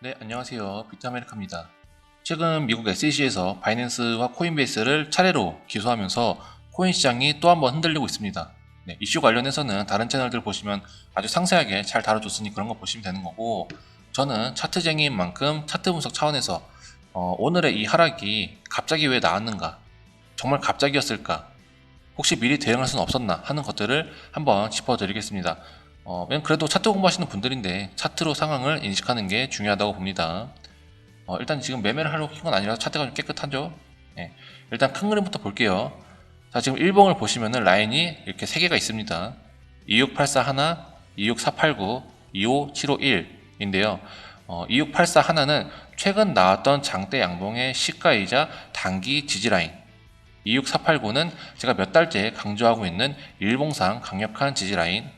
네, 안녕하세요. 비트아메리카입니다. 최근 미국 SEC에서 바이낸스와 코인베이스를 차례로 기소하면서 코인 시장이 또 한번 흔들리고 있습니다. 네, 이슈 관련해서는 다른 채널들 보시면 아주 상세하게 잘 다뤄줬으니 그런 거 보시면 되는 거고 저는 차트쟁이인 만큼 차트 분석 차원에서 어, 오늘의 이 하락이 갑자기 왜 나왔는가 정말 갑자기였을까 혹시 미리 대응할 수는 없었나 하는 것들을 한번 짚어드리겠습니다. 어, 맨 그래도 차트 공부하시는 분들인데 차트로 상황을 인식하는 게 중요하다고 봅니다. 어, 일단 지금 매매를 하려고 킨건 아니라 차트가 좀 깨끗하죠? 예. 일단 큰 그림부터 볼게요. 자, 지금 일봉을 보시면은 라인이 이렇게 세 개가 있습니다. 26841, 26489, 25751인데요. 어, 26841 하나는 최근 나왔던 장대 양봉의 시가이자 단기 지지 라인. 26489는 제가 몇 달째 강조하고 있는 일봉상 강력한 지지 라인.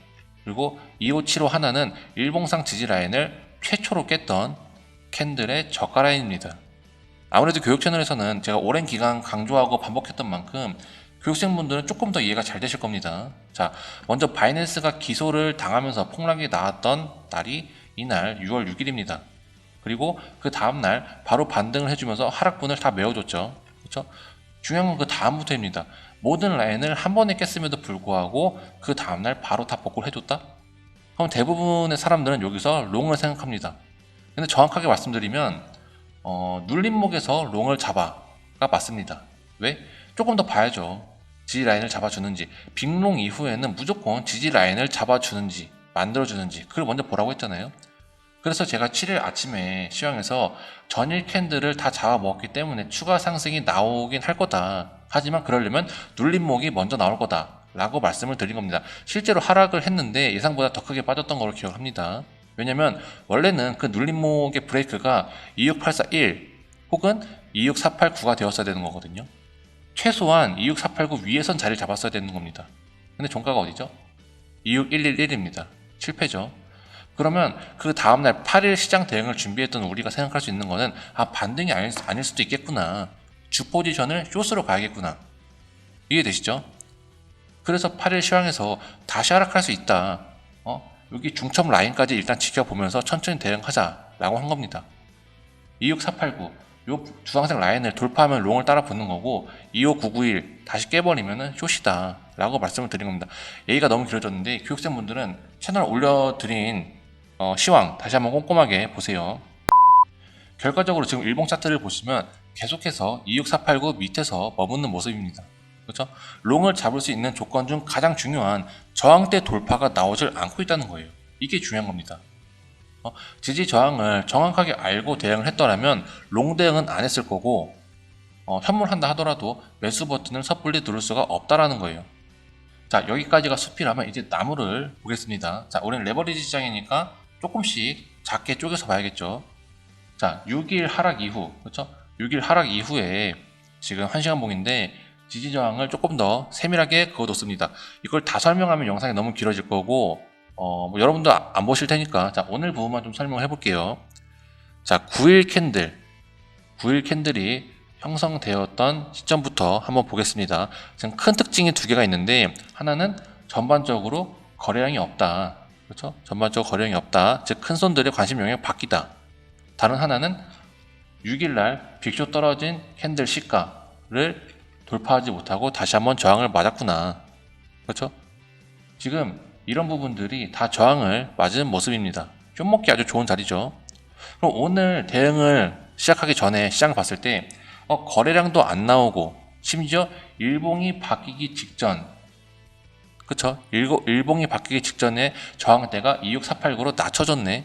그리고 2575 하나는 일봉상 지지 라인을 최초로 깼던 캔들의 저가 라인입니다. 아무래도 교육 채널에서는 제가 오랜 기간 강조하고 반복했던 만큼 교육생분들은 조금 더 이해가 잘 되실 겁니다. 자, 먼저 바이낸스가 기소를 당하면서 폭락이 나왔던 날이 이날 6월 6일입니다. 그리고 그 다음날 바로 반등을 해주면서 하락분을 다 메워줬죠. 그렇죠? 중요한 건 그 다음부터입니다. 모든 라인을 한 번에 깼음에도 불구하고 그 다음날 바로 다 복구를 해줬다? 그럼 대부분의 사람들은 여기서 롱을 생각합니다. 근데 정확하게 말씀드리면 어, 눌림목에서 롱을 잡아가 맞습니다. 왜? 조금 더 봐야죠. 지지 라인을 잡아주는지 빅롱 이후에는 무조건 지지 라인을 잡아주는지 만들어주는지 그걸 먼저 보라고 했잖아요. 그래서 제가 7일 아침에 시황에서 전일 캔들을 다 잡아먹었기 때문에 추가 상승이 나오긴 할 거다. 하지만 그러려면 눌림목이 먼저 나올 거다. 라고 말씀을 드린 겁니다. 실제로 하락을 했는데 예상보다 더 크게 빠졌던 걸로 기억합니다. 왜냐면 원래는 그 눌림목의 브레이크가 26841 혹은 26489가 되었어야 되는 거거든요. 최소한 26489 위에선 자리를 잡았어야 되는 겁니다. 근데 종가가 어디죠? 26111입니다. 실패죠. 그러면 그 다음날 8일 시장 대응을 준비했던 우리가 생각할 수 있는 거는 아 반등이 아닐, 아닐 수도 있겠구나. 주 포지션을 쇼스로 가야겠구나. 이해되시죠? 그래서 8일 시황에서 다시 하락할 수 있다. 어? 여기 중첩 라인까지 일단 지켜보면서 천천히 대응하자라고 한 겁니다. 26489, 요 주황색 라인을 돌파하면 롱을 따라 붙는 거고 25991 다시 깨버리면은 숏이다 라고 말씀을 드린 겁니다. 얘기가 너무 길어졌는데 교육생분들은 채널 올려드린 어, 시황 다시 한번 꼼꼼하게 보세요. 결과적으로 지금 일봉 차트를 보시면 계속해서 26489 밑에서 머무는 모습입니다. 그렇죠? 롱을 잡을 수 있는 조건 중 가장 중요한 저항대 돌파가 나오질 않고 있다는 거예요. 이게 중요한 겁니다. 어, 지지 저항을 정확하게 알고 대응을 했더라면 롱 대응은 안 했을 거고 어, 현물한다 하더라도 매수 버튼을 섣불리 누를 수가 없다라는 거예요. 자 여기까지가 숲이라면 이제 나무를 보겠습니다. 자 우리는 레버리지 시장이니까 조금씩 작게 쪼개서 봐야겠죠. 자 6일 하락 이후 그렇죠? 6일 하락 이후에 지금 1시간 봉인데 지지 저항을 조금 더 세밀하게 그어뒀습니다. 이걸 다 설명하면 영상이 너무 길어질 거고 어, 뭐 여러분도 아- 안 보실 테니까 자 오늘 부분만 좀 설명을 해볼게요. 자 9일 캔들 9일 캔들이 형성되었던 시점부터 한번 보겠습니다. 지금 큰 특징이 두 개가 있는데 하나는 전반적으로 거래량이 없다. 그렇죠? 전반적으로 거래량이 없다. 즉 큰 손들의 관심 영역 바뀌다. 다른 하나는 6일날 빅쇼 떨어진 캔들 시가를 돌파하지 못하고 다시 한번 저항을 맞았구나. 그렇죠? 지금 이런 부분들이 다 저항을 맞은 모습입니다. 좀 먹기 아주 좋은 자리죠. 그럼 오늘 대응을 시작하기 전에 시장을 봤을 때 어, 거래량도 안 나오고 심지어 일봉이 바뀌기 직전 그쵸? 일고, 일봉이 바뀌기 직전에 저항대가 26489로 낮춰졌네.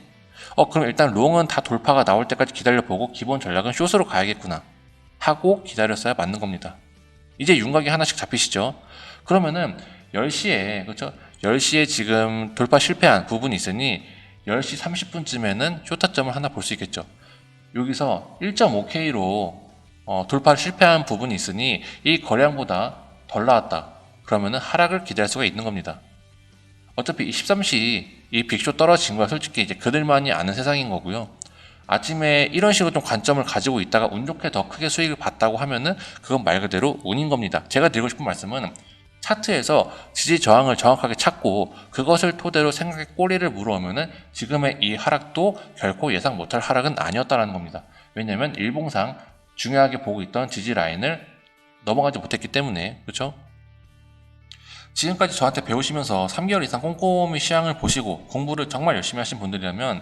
어, 그럼 일단 롱은 다 돌파가 나올 때까지 기다려보고 기본 전략은 숏으로 가야겠구나. 하고 기다렸어야 맞는 겁니다. 이제 윤곽이 하나씩 잡히시죠? 그러면은 10시에, 그쵸? 10시에 지금 돌파 실패한 부분이 있으니 10시 30분쯤에는 쇼타점을 하나 볼 수 있겠죠. 여기서 1.5K로 어, 돌파를 실패한 부분이 있으니 이 거량보다 덜 나왔다. 그러면은 하락을 기대할 수가 있는 겁니다. 어차피 이 13시 이 빅쇼 떨어진 거야 솔직히 이제 그들만이 아는 세상인 거고요. 아침에 이런 식으로 좀 관점을 가지고 있다가 운 좋게 더 크게 수익을 봤다고 하면은 그건 말 그대로 운인 겁니다. 제가 드리고 싶은 말씀은 차트에서 지지 저항을 정확하게 찾고 그것을 토대로 생각의 꼬리를 물어오면은 지금의 이 하락도 결코 예상 못할 하락은 아니었다는 겁니다. 왜냐면 일봉상 중요하게 보고 있던 지지 라인을 넘어가지 못했기 때문에 그렇죠? 지금까지 저한테 배우시면서 3개월 이상 꼼꼼히 시향을 보시고 공부를 정말 열심히 하신 분들이라면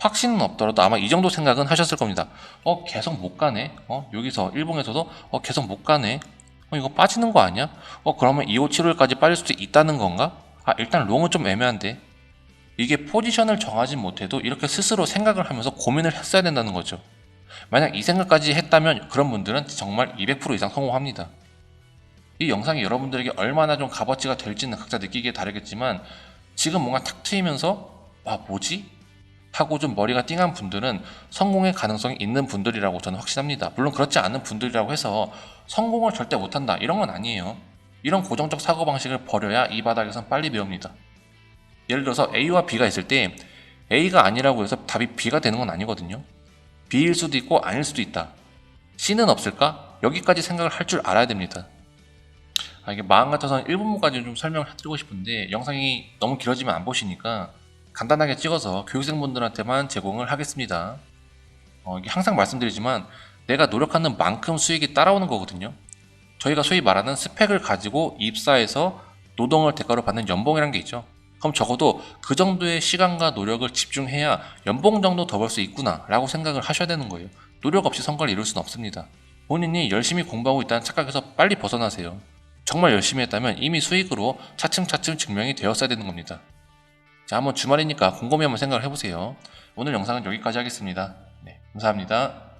확신은 없더라도 아마 이 정도 생각은 하셨을 겁니다. 어, 계속 못 가네. 어, 여기서 일봉에서도 어, 계속 못 가네. 어, 이거 빠지는 거 아니야? 어, 그러면 2호 7월까지 빠질 수도 있다는 건가? 아, 일단 롱은 좀 애매한데. 이게 포지션을 정하지 못해도 이렇게 스스로 생각을 하면서 고민을 했어야 된다는 거죠. 만약 이 생각까지 했다면 그런 분들은 정말 200% 이상 성공합니다. 이 영상이 여러분들에게 얼마나 좀 값어치가 될지는 각자 느끼기에 다르겠지만 지금 뭔가 탁 트이면서 와 뭐지? 하고 좀 머리가 띵한 분들은 성공의 가능성이 있는 분들이라고 저는 확신합니다. 물론 그렇지 않은 분들이라고 해서 성공을 절대 못한다 이런 건 아니에요. 이런 고정적 사고방식을 버려야 이 바닥에선 빨리 배웁니다. 예를 들어서 A와 B가 있을 때 A가 아니라고 해서 답이 B가 되는 건 아니거든요. B일 수도 있고 아닐 수도 있다. C는 없을까? 여기까지 생각을 할 줄 알아야 됩니다. 아, 이게 마음 같아서는 1분까지 좀 설명을 해드리고 싶은데 영상이 너무 길어지면 안 보시니까 간단하게 찍어서 교육생분들한테만 제공을 하겠습니다. 어, 이게 항상 말씀드리지만 내가 노력하는 만큼 수익이 따라오는 거거든요. 저희가 소위 말하는 스펙을 가지고 입사해서 노동을 대가로 받는 연봉이라는 게 있죠. 그럼 적어도 그 정도의 시간과 노력을 집중해야 연봉 정도 더 벌 수 있구나 라고 생각을 하셔야 되는 거예요. 노력 없이 성과를 이룰 수는 없습니다. 본인이 열심히 공부하고 있다는 착각에서 빨리 벗어나세요. 정말 열심히 했다면 이미 수익으로 차츰차츰 증명이 되었어야 되는 겁니다. 자, 한번 주말이니까 곰곰이 한번 생각을 해보세요. 오늘 영상은 여기까지 하겠습니다. 네, 감사합니다.